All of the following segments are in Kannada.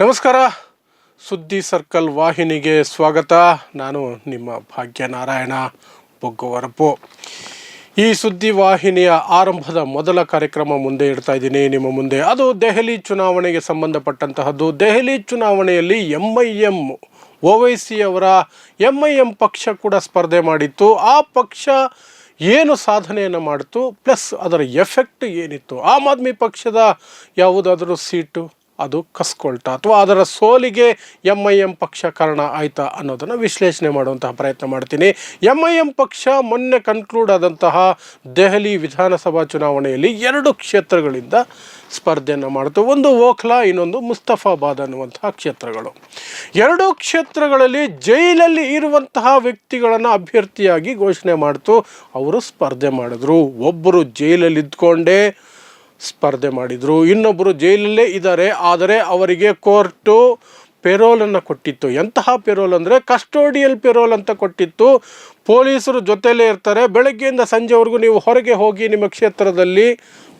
ನಮಸ್ಕಾರ. ಸುದ್ದಿ ಸರ್ಕಲ್ ವಾಹಿನಿಗೆ ಸ್ವಾಗತ. ನಾನು ನಿಮ್ಮ ಭಾಗ್ಯನಾರಾಯಣ ಬೊಗ್ಗುವರಪು ಈ ಸುದ್ದಿ ವಾಹಿನಿಯ ಆರಂಭದ ಮೊದಲ ಕಾರ್ಯಕ್ರಮ ಮುಂದೆ ಇಡ್ತಾ ಇದ್ದೀನಿ. ನಿಮ್ಮ ಮುಂದೆ ಅದು ದೆಹಲಿ ಚುನಾವಣೆಗೆ ಸಂಬಂಧಪಟ್ಟಂತಹದ್ದು. ದೆಹಲಿ ಚುನಾವಣೆಯಲ್ಲಿ ಎಂ ಐ ಎಂ ಅವರ ಎಂ ಐ ಎಂ ಪಕ್ಷ ಕೂಡ ಸ್ಪರ್ಧೆ ಮಾಡಿತ್ತು. ಆ ಪಕ್ಷ ಏನು ಸಾಧನೆಯನ್ನು ಮಾಡಿತು? ಪ್ಲಸ್ ಅದರ ಎಫೆಕ್ಟ್ ಏನಿತ್ತು? ಆಮ್ ಆದ್ಮಿ ಪಕ್ಷದ ಯಾವುದಾದರೂ ಸೀಟು? ಅದು ಕಸ್ಕೊಳ್ತಾ ಅಥವಾ ಅದರ ಸೋಲಿಗೆ ಎಂ ಐ ಎಂ ಪಕ್ಷ ಕಾರಣ ಆಯ್ತಾ ಅನ್ನೋದನ್ನು ವಿಶ್ಲೇಷಣೆ ಮಾಡುವಂತಹ ಪ್ರಯತ್ನ ಮಾಡ್ತೀನಿ. ಎಂ ಐ ಎಂ ಪಕ್ಷ ಮೊನ್ನೆ ಕನ್ಕ್ಲೂಡ್ ಆದಂತಹ ದೆಹಲಿ ವಿಧಾನಸಭಾ ಚುನಾವಣೆಯಲ್ಲಿ ಎರಡು ಕ್ಷೇತ್ರಗಳಿಂದ ಸ್ಪರ್ಧೆಯನ್ನು ಮಾಡಿತು. ಒಂದು ಓಖ್ಲಾ, ಇನ್ನೊಂದು ಮುಸ್ತಫಾಬಾದ್ ಅನ್ನುವಂತಹ ಕ್ಷೇತ್ರಗಳು. ಎರಡೂ ಕ್ಷೇತ್ರಗಳಲ್ಲಿ ಜೈಲಲ್ಲಿ ಇರುವಂತಹ ವ್ಯಕ್ತಿಗಳನ್ನು ಅಭ್ಯರ್ಥಿಯಾಗಿ ಘೋಷಣೆ ಮಾಡಿತು. ಅವರು ಸ್ಪರ್ಧೆ ಮಾಡಿದ್ರು. ಒಬ್ಬರು ಜೈಲಲ್ಲಿ ಇದ್ಕೊಂಡೇ ಸ್ಪರ್ಧೆ ಮಾಡಿದರು. ಇನ್ನೊಬ್ಬರು ಜೈಲಲ್ಲೇ ಇದ್ದಾರೆ. ಆದರೆ ಅವರಿಗೆ ಕೋರ್ಟು ಪೆರೋಲನ್ನು ಕೊಟ್ಟಿತ್ತು. ಎಂತಹ ಪೆರೋಲ್ ಅಂದರೆ ಕಸ್ಟೋಡಿಯಲ್ ಪೆರೋಲ್ ಅಂತ ಕೊಟ್ಟಿತ್ತು. ಪೊಲೀಸರು ಜೊತೆಯಲ್ಲೇ ಇರ್ತಾರೆ. ಬೆಳಗ್ಗೆಯಿಂದ ಸಂಜೆವರೆಗೂ ನೀವು ಹೊರಗೆ ಹೋಗಿ ನಿಮ್ಮ ಕ್ಷೇತ್ರದಲ್ಲಿ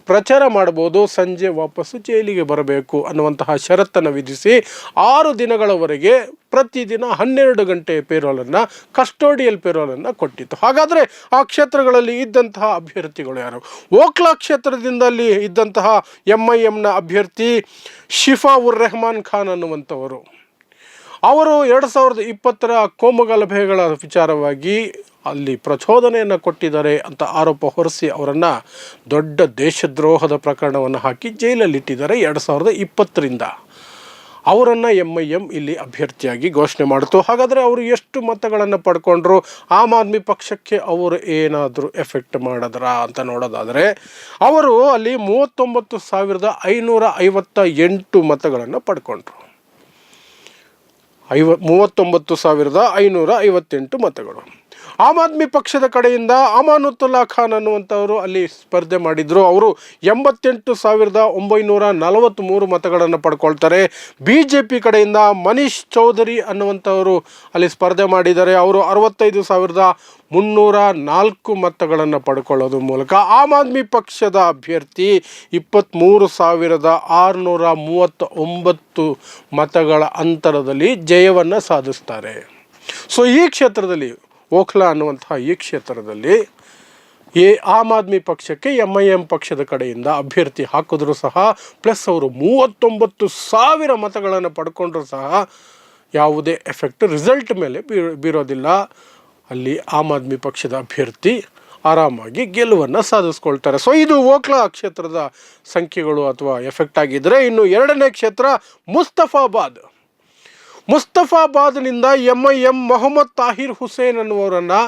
ಪ್ರಚಾರ ಮಾಡ್ಬೋದು ಸಂಜೆ ವಾಪಸ್ಸು ಜೈಲಿಗೆ ಬರಬೇಕು ಅನ್ನುವಂತಹ ಷರತ್ತನ್ನು ವಿಧಿಸಿ ಆರು ದಿನಗಳವರೆಗೆ ಪ್ರತಿದಿನ ಹನ್ನೆರಡು ಗಂಟೆ ಪೇರೋಲನ್ನು, ಕಸ್ಟೋಡಿಯಲ್ ಪೇರೋಲನ್ನು ಕೊಟ್ಟಿತ್ತು. ಹಾಗಾದರೆ ಆ ಕ್ಷೇತ್ರಗಳಲ್ಲಿ ಇದ್ದಂತಹ ಅಭ್ಯರ್ಥಿಗಳು ಯಾರು? ಓಕ್ಲಾ ಕ್ಷೇತ್ರದಿಂದಲ್ಲಿ ಇದ್ದಂತಹ ಎಂ ಐ ಎಂನ ಅಭ್ಯರ್ಥಿ ಶಿಫಾ ಉರ್ ರೆಹಮಾನ್ ಖಾನ್ ಅನ್ನುವಂಥವರು. ಅವರು ಎರಡು ಸಾವಿರದ ಇಪ್ಪತ್ತರ ಕೋಮುಗಲಭೆಗಳ ವಿಚಾರವಾಗಿ ಅಲ್ಲಿ ಪ್ರಚೋದನೆಯನ್ನು ಕೊಟ್ಟಿದ್ದಾರೆ ಅಂತ ಆರೋಪ ಹೊರಿಸಿ ಅವರನ್ನು ದೊಡ್ಡ ದೇಶದ್ರೋಹದ ಪ್ರಕರಣವನ್ನು ಹಾಕಿ ಜೈಲಲ್ಲಿಟ್ಟಿದ್ದಾರೆ ಎರಡು ಸಾವಿರದ ಇಪ್ಪತ್ತರಿಂದ. ಅವರನ್ನು ಎಂ ಐ ಎಂ ಇಲ್ಲಿ ಅಭ್ಯರ್ಥಿಯಾಗಿ ಘೋಷಣೆ ಮಾಡಿತು. ಹಾಗಾದರೆ ಅವರು ಎಷ್ಟು ಮತಗಳನ್ನು ಪಡ್ಕೊಂಡ್ರು? ಆಮ್ ಆದ್ಮಿ ಪಕ್ಷಕ್ಕೆ ಅವರು ಏನಾದರೂ ಎಫೆಕ್ಟ್ ಮಾಡಿದ್ರ ಅಂತ ನೋಡೋದಾದರೆ ಅವರು ಅಲ್ಲಿ ಮೂವತ್ತೊಂಬತ್ತು ಸಾವಿರದ ಐನೂರ ಐವತ್ತ ಎಂಟು ಮತಗಳನ್ನು ಪಡ್ಕೊಂಡ್ರು. ಐವ ಮೂವತ್ತೊಂಬತ್ತು ಸಾವಿರದ ಐನೂರ ಐವತ್ತೆಂಟು ಮತಗಳು. ಆಮ್ ಆದ್ಮಿ ಪಕ್ಷದ ಕಡೆಯಿಂದ ಅಮಾನತುಲ್ಲಾ ಖಾನ್ ಅನ್ನುವಂಥವರು ಅಲ್ಲಿ ಸ್ಪರ್ಧೆ ಮಾಡಿದರು. ಅವರು ಎಂಬತ್ತೆಂಟು ಸಾವಿರದ ಒಂಬೈನೂರ ನಲವತ್ತ್ಮೂರು ಮತಗಳನ್ನು ಪಡ್ಕೊಳ್ತಾರೆ. ಬಿ ಜೆ ಪಿ ಕಡೆಯಿಂದ ಮನೀಶ್ ಚೌಧರಿ ಅನ್ನುವಂಥವರು ಅಲ್ಲಿ ಸ್ಪರ್ಧೆ ಮಾಡಿದ್ದಾರೆ. ಅವರು ಅರವತ್ತೈದು ಸಾವಿರದ ಮುನ್ನೂರ ನಾಲ್ಕು ಮತಗಳನ್ನು ಪಡ್ಕೊಳ್ಳೋದು ಮೂಲಕ. ಆಮ್ ಆದ್ಮಿ ಪಕ್ಷದ ಅಭ್ಯರ್ಥಿ ಇಪ್ಪತ್ತ್ಮೂರು ಸಾವಿರದ ಆರುನೂರ ಮೂವತ್ತ ಒಂಬತ್ತು ಮತಗಳ ಅಂತರದಲ್ಲಿ ಜಯವನ್ನು ಸಾಧಿಸ್ತಾರೆ. ಸೊ ಈ ಕ್ಷೇತ್ರದಲ್ಲಿ ಓಖ್ಲಾ ಅನ್ನುವಂತಹ ಈ ಕ್ಷೇತ್ರದಲ್ಲಿ ಈ ಆಮ್ ಆದ್ಮಿ ಪಕ್ಷಕ್ಕೆ ಎಂ ಐ ಎಂ ಪಕ್ಷದ ಕಡೆಯಿಂದ ಅಭ್ಯರ್ಥಿ ಹಾಕಿದ್ರು ಸಹ, ಪ್ಲಸ್ ಅವರು ಮೂವತ್ತೊಂಬತ್ತು ಸಾವಿರ ಮತಗಳನ್ನು ಪಡ್ಕೊಂಡ್ರು ಸಹ ಯಾವುದೇ ಎಫೆಕ್ಟ್, ರಿಸಲ್ಟ್ ಮೇಲೆ ಬೀರೋದಿಲ್ಲ. ಅಲ್ಲಿ ಆಮ್ ಆದ್ಮಿ ಪಕ್ಷದ ಅಭ್ಯರ್ಥಿ ಆರಾಮಾಗಿ ಗೆಲುವನ್ನು ಸಾಧಿಸ್ಕೊಳ್ತಾರೆ. ಸೊ ಇದು ಓಕ್ಲಾ ಕ್ಷೇತ್ರದ ಸಂಖ್ಯೆಗಳು ಅಥವಾ ಎಫೆಕ್ಟ್ ಆಗಿದ್ದರೆ ಇನ್ನು ಎರಡನೇ ಕ್ಷೇತ್ರ Mustafabad. ಮುಸ್ತಫಾಬಾದ್ನಿಂದ M I M Mohammad Tahir Hussain ಅನ್ನುವರನ್ನು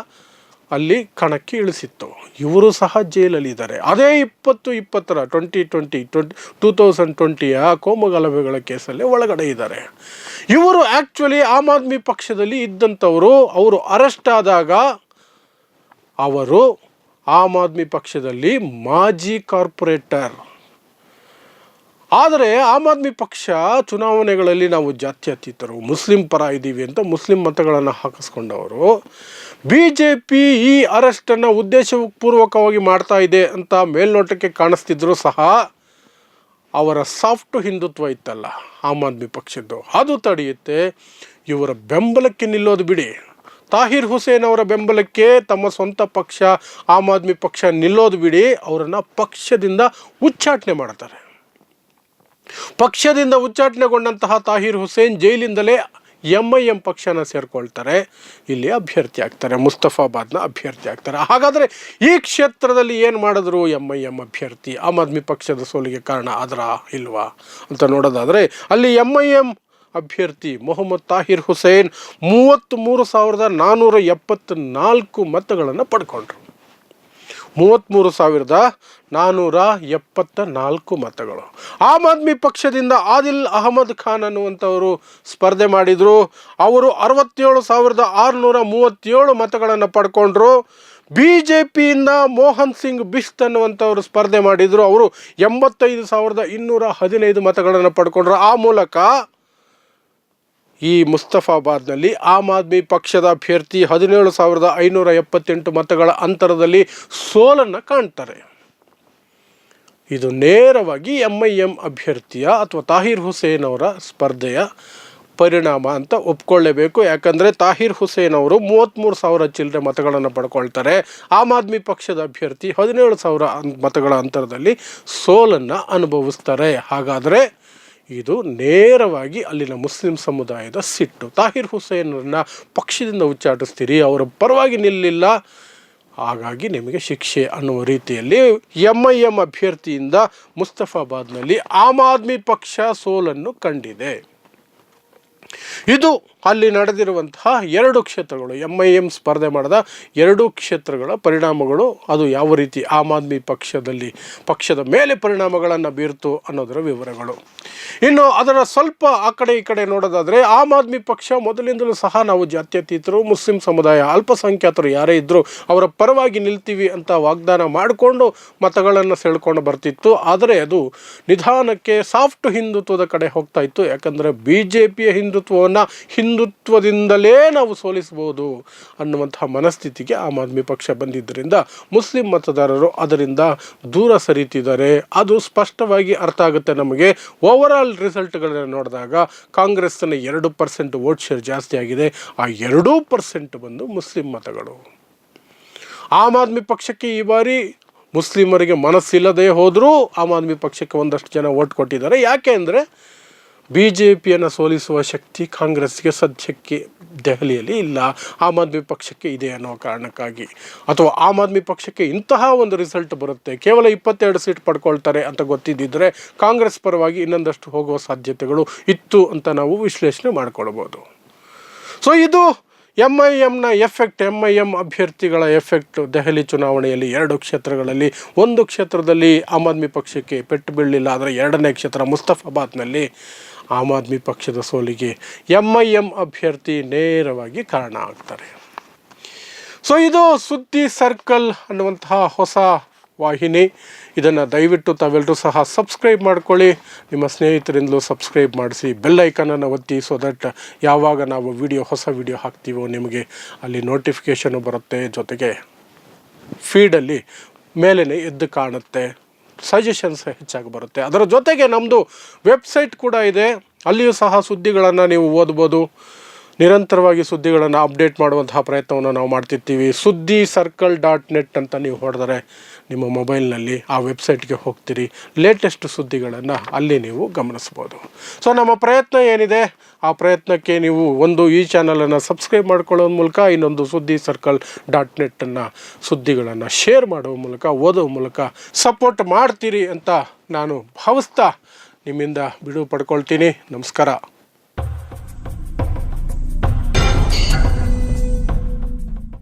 ಅಲ್ಲಿ ಕಣಕ್ಕೆ ಇಳಿಸಿತ್ತು. ಇವರು ಸಹ ಜೈಲಲ್ಲಿದ್ದಾರೆ ಅದೇ ಇಪ್ಪತ್ತು ಇಪ್ಪತ್ತರ twenty twenty twenty two thousand ಟ್ವೆಂಟಿಯ ಕೋಮಗಲಭೆಗಳ ಕೇಸಲ್ಲಿ ಒಳಗಡೆ ಇದ್ದಾರೆ. ಇವರು ಆ್ಯಕ್ಚುಲಿ ಆಮ್ ಆದ್ಮಿ ಪಕ್ಷದಲ್ಲಿ ಇದ್ದಂಥವರು. ಅವರು ಅರೆಸ್ಟ್ ಆದಾಗ ಅವರು ಆಮ್ ಆದ್ಮಿ ಪಕ್ಷದಲ್ಲಿ ಮಾಜಿ ಕಾರ್ಪೊರೇಟರ್ ಆದರೆ ಆಮ್ ಆದ್ಮಿ ಪಕ್ಷ ಚುನಾವಣೆಗಳಲ್ಲಿ ನಾವು ಜಾತ್ಯತೀತರು ಮುಸ್ಲಿಂ ಪರ ಇದ್ದೀವಿ ಅಂತ ಮುಸ್ಲಿಂ ಮತಗಳನ್ನು ಹಾಕಿಸ್ಕೊಂಡವರು ಬಿ ಜೆ ಪಿ ಈ ಅರೆಸ್ಟನ್ನು ಉದ್ದೇಶಪೂರ್ವಕವಾಗಿ ಮಾಡ್ತಾ ಇದೆ ಅಂತ ಮೇಲ್ನೋಟಕ್ಕೆ ಕಾಣಿಸ್ತಿದ್ರು ಸಹ ಅವರ ಸಾಫ್ಟ್ ಹಿಂದುತ್ವ ಇತ್ತಲ್ಲ ಆಮ್ ಆದ್ಮಿ ಪಕ್ಷದ್ದು. ಅದು ತಡೆಯುತ್ತೆ ಇವರ ಬೆಂಬಲಕ್ಕೆ ನಿಲ್ಲೋದು ಬಿಡಿ. ತಾಹಿರ್ ಹುಸೇನ್ ಅವರ ಬೆಂಬಲಕ್ಕೆ ತಮ್ಮ ಸ್ವಂತ ಪಕ್ಷ, ಆಮ್ ಆದ್ಮಿ ಪಕ್ಷ ನಿಲ್ಲೋದು ಬಿಡಿ. ಅವರನ್ನು ಪಕ್ಷದಿಂದ ಉಚ್ಚಾಟನೆ ಮಾಡ್ತಾರೆ. ಪಕ್ಷದಿಂದ ಉಚ್ಚಾಟನೆಗೊಂಡಂತಹ ತಾಹಿರ್ ಹುಸೇನ್ ಜೈಲಿಂದಲೇ ಎಂ ಐ ಎಂ ಪಕ್ಷನ ಸೇರಿಕೊಳ್ತಾರೆ. ಇಲ್ಲಿ ಅಭ್ಯರ್ಥಿ ಆಗ್ತಾರೆ, ಮುಸ್ತಫಾಬಾದ್ನ ಅಭ್ಯರ್ಥಿ ಆಗ್ತಾರೆ. ಹಾಗಾದರೆ ಈ ಕ್ಷೇತ್ರದಲ್ಲಿ ಏನು ಮಾಡಿದ್ರು ಎಂ ಐ ಎಂ ಅಭ್ಯರ್ಥಿ? ಆಮ್ ಆದ್ಮಿ ಪಕ್ಷದ ಸೋಲಿಗೆ ಕಾರಣ ಆದ್ರ ಇಲ್ವಾ? ಅಂತ ನೋಡೋದಾದರೆ, ಅಲ್ಲಿ ಎಂ ಐ ಎಂ ಅಭ್ಯರ್ಥಿ ಮೊಹಮ್ಮದ್ ತಾಹಿರ್ ಹುಸೇನ್ ಮೂವತ್ತ್ಮೂರು ಸಾವಿರದ ನಾನ್ನೂರ ಎಪ್ಪತ್ತ್ನಾಲ್ಕು ಮತಗಳನ್ನು ಪಡ್ಕೊಂಡ್ರು. ಮೂವತ್ತ್ಮೂರು ಸಾವಿರದ ನಾನ್ನೂರ ಎಪ್ಪತ್ತ ನಾಲ್ಕು ಮತಗಳು. ಆಮ್ ಆದ್ಮಿ ಪಕ್ಷದಿಂದ ಆದಿಲ್ ಅಹಮದ್ ಖಾನ್ ಅನ್ನುವಂಥವರು ಸ್ಪರ್ಧೆ ಮಾಡಿದರು. ಅವರು ಅರವತ್ತೇಳು ಸಾವಿರದ ಆರುನೂರ ಮೂವತ್ತೇಳು ಮತಗಳನ್ನು ಪಡ್ಕೊಂಡ್ರು. ಬಿ ಜೆ ಪಿಯಿಂದ ಮೋಹನ್ ಸಿಂಗ್ ಬಿಸ್ತ್ ಅನ್ನುವಂಥವ್ರು ಸ್ಪರ್ಧೆ ಮಾಡಿದರು. ಅವರು ಎಂಬತ್ತೈದು ಸಾವಿರದ ಇನ್ನೂರ ಹದಿನೈದು ಮತಗಳನ್ನು ಪಡ್ಕೊಂಡ್ರು. ಆ ಮೂಲಕ ಈ ಮುಸ್ತಫಾಬಾದ್ನಲ್ಲಿ ಆಮ್ ಆದ್ಮಿ ಪಕ್ಷದ ಅಭ್ಯರ್ಥಿ ಹದಿನೇಳು ಸಾವಿರದ ಐನೂರ ಎಪ್ಪತ್ತೆಂಟು ಮತಗಳ ಅಂತರದಲ್ಲಿ ಸೋಲನ್ನು ಕಾಣ್ತಾರೆ. ಇದು ನೇರವಾಗಿ ಎಂ ಐ ಎಂ ಅಭ್ಯರ್ಥಿಯ ಅಥವಾ ತಾಹಿರ್ ಹುಸೇನ್ ಅವರ ಸ್ಪರ್ಧೆಯ ಪರಿಣಾಮ ಅಂತ ಒಪ್ಕೊಳ್ಳೇಬೇಕು. ಯಾಕಂದರೆ ತಾಹಿರ್ ಹುಸೇನ್ ಅವರು ಮೂವತ್ತ್ಮೂರು ಸಾವಿರ ಚಿಲ್ಲರೆ ಮತಗಳನ್ನು ಪಡ್ಕೊಳ್ತಾರೆ. ಆಮ್ ಆದ್ಮಿ ಪಕ್ಷದ ಅಭ್ಯರ್ಥಿ ಹದಿನೇಳು ಸಾವಿರ ಮತಗಳ ಅಂತರದಲ್ಲಿ ಸೋಲನ್ನು ಅನುಭವಿಸ್ತಾರೆ. ಹಾಗಾದರೆ ಇದು ನೇರವಾಗಿ ಅಲ್ಲಿನ ಮುಸ್ಲಿಂ ಸಮುದಾಯದ ಸಿಟ್ಟು. ತಾಹಿರ್ ಹುಸೇನ್ರನ್ನ ಪಕ್ಷದಿಂದ ಉಚ್ಚಾಟಿಸ್ತೀರಿ, ಅವರ ಪರವಾಗಿ ನಿಲ್ಲಿಲ್ಲ. ಹಾಗಾಗಿ ನಿಮಗೆ ಶಿಕ್ಷೆ ಅನ್ನುವ ರೀತಿಯಲ್ಲಿ ಎಂ ಐ ಎಂ ಅಭ್ಯರ್ಥಿಯಿಂದ ಮುಸ್ತಫಾಬಾದ್ನಲ್ಲಿ ಆಮ್ ಆದ್ಮಿ ಪಕ್ಷ ಸೋಲನ್ನು ಕಂಡಿದೆ. ಇದು ಅಲ್ಲಿ ನಡೆದಿರುವಂತಹ ಎರಡು ಕ್ಷೇತ್ರಗಳು ಎಂ ಐ ಎಂ ಸ್ಪರ್ಧೆ ಮಾಡಿದ ಎರಡು ಕ್ಷೇತ್ರಗಳ ಪರಿಣಾಮಗಳು, ಅದು ಯಾವ ರೀತಿ ಆಮ್ ಆದ್ಮಿ ಪಕ್ಷದಲ್ಲಿ, ಪಕ್ಷದ ಮೇಲೆ ಪರಿಣಾಮಗಳನ್ನು ಬೀರ್ತು ಅನ್ನೋದರ ವಿವರಗಳು. ಇನ್ನು ಅದರ ಸ್ವಲ್ಪ ಆ ಕಡೆ ಈ ಕಡೆ ನೋಡೋದಾದರೆ, ಆಮ್ ಆದ್ಮಿ ಪಕ್ಷ ಮೊದಲಿಂದಲೂ ಸಹ ನಾವು ಜಾತ್ಯತೀತರು, ಮುಸ್ಲಿಂ ಸಮುದಾಯ ಅಲ್ಪಸಂಖ್ಯಾತರು ಯಾರೇ ಇದ್ದರೂ ಅವರ ಪರವಾಗಿ ನಿಲ್ತೀವಿ ಅಂತ ವಾಗ್ದಾನ ಮಾಡಿಕೊಂಡು ಮತಗಳನ್ನು ಸೆಳ್ಕೊಂಡು ಬರ್ತಿತ್ತು. ಆದರೆ ಅದು ನಿಧಾನಕ್ಕೆ ಸಾಫ್ಟ್ ಹಿಂದುತ್ವದ ಕಡೆ ಹೋಗ್ತಾ ಇತ್ತು. ಯಾಕಂದರೆ ಬಿ ಜೆ ಪಿಯ ಹಿಂದುತ್ವವನ್ನು ಹಿಂದುತ್ವದಿಂದಲೇ ನಾವು ಸೋಲಿಸಬಹುದು ಅನ್ನುವಂತಹ ಮನಸ್ಥಿತಿಗೆ ಆಮ್ ಆದ್ಮಿ ಪಕ್ಷ ಬಂದಿದ್ದರಿಂದ ಮುಸ್ಲಿಂ ಮತದಾರರು ಅದರಿಂದ ದೂರ ಸರಿತಿದ್ದಾರೆ ಅದು ಸ್ಪಷ್ಟವಾಗಿ ಅರ್ಥ ಆಗುತ್ತೆ ನಮಗೆ. ಓವರಾಲ್ ರಿಸಲ್ಟ್ಗಳನ್ನು ನೋಡಿದಾಗ ಕಾಂಗ್ರೆಸ್ನ ಎರಡು ಪರ್ಸೆಂಟ್ ವೋಟ್ ಶೇರ್ ಜಾಸ್ತಿ ಆಗಿದೆ. ಆ ಎರಡೂ ಪರ್ಸೆಂಟ್ ಬಂದು ಮುಸ್ಲಿಂ ಮತಗಳು. ಆಮ್ ಆದ್ಮಿ ಪಕ್ಷಕ್ಕೆ ಈ ಬಾರಿ ಮುಸ್ಲಿಮರಿಗೆ ಮನಸ್ಸಿಲ್ಲದೆ ಹೋದರೂ ಆಮ್ ಆದ್ಮಿ ಪಕ್ಷಕ್ಕೆ ಒಂದಷ್ಟು ಜನ ವೋಟ್ ಕೊಟ್ಟಿದ್ದಾರೆ. ಯಾಕೆ ಅಂದರೆ ಬಿ ಜೆ ಪಿಯನ್ನು ಸೋಲಿಸುವ ಶಕ್ತಿ ಕಾಂಗ್ರೆಸ್ಗೆ ಸದ್ಯಕ್ಕೆ ದೆಹಲಿಯಲ್ಲಿ ಇಲ್ಲ. ಆಮ್ ಆದ್ಮಿ ಪಕ್ಷಕ್ಕೆ ಇದೆ ಅನ್ನೋ ಕಾರಣಕ್ಕಾಗಿ. ಅಥವಾ ಆಮ್ ಆದ್ಮಿ ಪಕ್ಷಕ್ಕೆ ಇಂತಹ ಒಂದು ರಿಸಲ್ಟ್ ಬರುತ್ತೆ. ಕೇವಲ ಇಪ್ಪತ್ತೆರಡು ಸೀಟ್ ಪಡ್ಕೊಳ್ತಾರೆ ಅಂತ ಗೊತ್ತಿದ್ದಿದ್ರೆ ಕಾಂಗ್ರೆಸ್ ಪರವಾಗಿ ಇನ್ನೊಂದಷ್ಟು ಹೋಗುವ ಸಾಧ್ಯತೆಗಳು ಇತ್ತು ಅಂತ ನಾವು ವಿಶ್ಲೇಷಣೆ ಮಾಡ್ಕೊಳ್ಬೋದು. ಸೊ ಇದು ಎಂ ಐ ಎಮ್ನ ಎಫೆಕ್ಟ್ ಎಂ ಐ ಎಂ ಅಭ್ಯರ್ಥಿಗಳ ಎಫೆಕ್ಟ್ ದೆಹಲಿ ಚುನಾವಣೆಯಲ್ಲಿ ಎರಡು ಕ್ಷೇತ್ರಗಳಲ್ಲಿ. ಒಂದು ಕ್ಷೇತ್ರದಲ್ಲಿ ಆಮ್ ಆದ್ಮಿ ಪಕ್ಷಕ್ಕೆ ಪೆಟ್ಟು ಬೀಳಲಿಲ್ಲ. ಆದರೆ ಎರಡನೇ ಕ್ಷೇತ್ರ ಮುಸ್ತಫಾಬಾದ್ನಲ್ಲಿ. ಆಮ್ ಆದ್ಮಿ ಪಕ್ಷದ ಸೋಲಿಗೆ ಎಂ ಐ ಎಂ ಅಭ್ಯರ್ಥಿ ನೇರವಾಗಿ ಕಾರಣ ಆಗ್ತಾರೆ. ಸೊ ಇದು ಸುದ್ದಿ ಸರ್ಕಲ್ ಅನ್ನುವಂತಹ ಹೊಸ ವಾಹಿನಿ. ಇದನ್ನು ದಯವಿಟ್ಟು ತಾವೆಲ್ಲರೂ ಸಹ ಸಬ್ಸ್ಕ್ರೈಬ್ ಮಾಡ್ಕೊಳ್ಳಿ. ನಿಮ್ಮ ಸ್ನೇಹಿತರಿಂದಲೂ ಸಬ್ಸ್ಕ್ರೈಬ್ ಮಾಡಿಸಿ ಬೆಲ್ ಐಕನನ್ನು ಒತ್ತಿ ಸೊ ದಟ್ ಯಾವಾಗ ನಾವು ವಿಡಿಯೋ, ಹೊಸ ವಿಡಿಯೋ ಹಾಕ್ತೀವೋ ನಿಮಗೆ ಅಲ್ಲಿ ನೋಟಿಫಿಕೇಷನು ಬರುತ್ತೆ ಜೊತೆಗೆ. ಫೀಡಲ್ಲಿ ಮೇಲೇ ಎದ್ದು ಕಾಣುತ್ತೆ. ಸಜೆಷನ್ಸ್ ಹೆಚ್ಚಾಗಿ ಬರುತ್ತೆ. ಅದರ ಜೊತೆಗೆ ನಮ್ಮದು ವೆಬ್ಸೈಟ್ ಕೂಡ ಇದೆ. ಅಲ್ಲಿಯೂ ಸಹ ಸುದ್ದಿಗಳನ್ನು ನೀವು ಓದ್ಬೋದು. ನಿರಂತರವಾಗಿ ಸುದ್ದಿಗಳನ್ನು ಅಪ್ಡೇಟ್ ಮಾಡುವಂತಹ ಪ್ರಯತ್ನವನ್ನು ನಾವು ಮಾಡ್ತಿರ್ತೀವಿ. ಸುದ್ದಿ ಸರ್ಕಲ್ ಡಾಟ್ ನೆಟ್ ಅಂತ ನೀವು ಹೊಡೆದರೆ ನಿಮ್ಮ ಮೊಬೈಲ್ನಲ್ಲಿ ಆ ವೆಬ್ಸೈಟ್ಗೆ ಹೋಗ್ತೀರಿ. ಲೇಟೆಸ್ಟ್ ಸುದ್ದಿಗಳನ್ನು ಅಲ್ಲಿ ನೀವು ಗಮನಿಸ್ಬೋದು ಸೊ ನಮ್ಮ ಪ್ರಯತ್ನ ಏನಿದೆ? ಆ ಪ್ರಯತ್ನಕ್ಕೆ ನೀವು ಒಂದು ಈ ಚಾನಲನ್ನು ಸಬ್ಸ್ಕ್ರೈಬ್ ಮಾಡ್ಕೊಳ್ಳೋ ಮೂಲಕ, ಇನ್ನೊಂದು ಸುದ್ದಿ ಸರ್ಕಲ್ ಡಾಟ್ ನೆಟ್ಟನ್ನು ಸುದ್ದಿಗಳನ್ನು ಶೇರ್ ಮಾಡುವ ಮೂಲಕ ಓದೋ ಮೂಲಕ ಸಪೋರ್ಟ್ ಮಾಡ್ತೀರಿ ಅಂತ ನಾನು ಭಾವಿಸ್ತಾ ನಿಮ್ಮಿಂದ ಬಿಡುವು ಪಡ್ಕೊಳ್ತೀನಿ. ನಮಸ್ಕಾರ.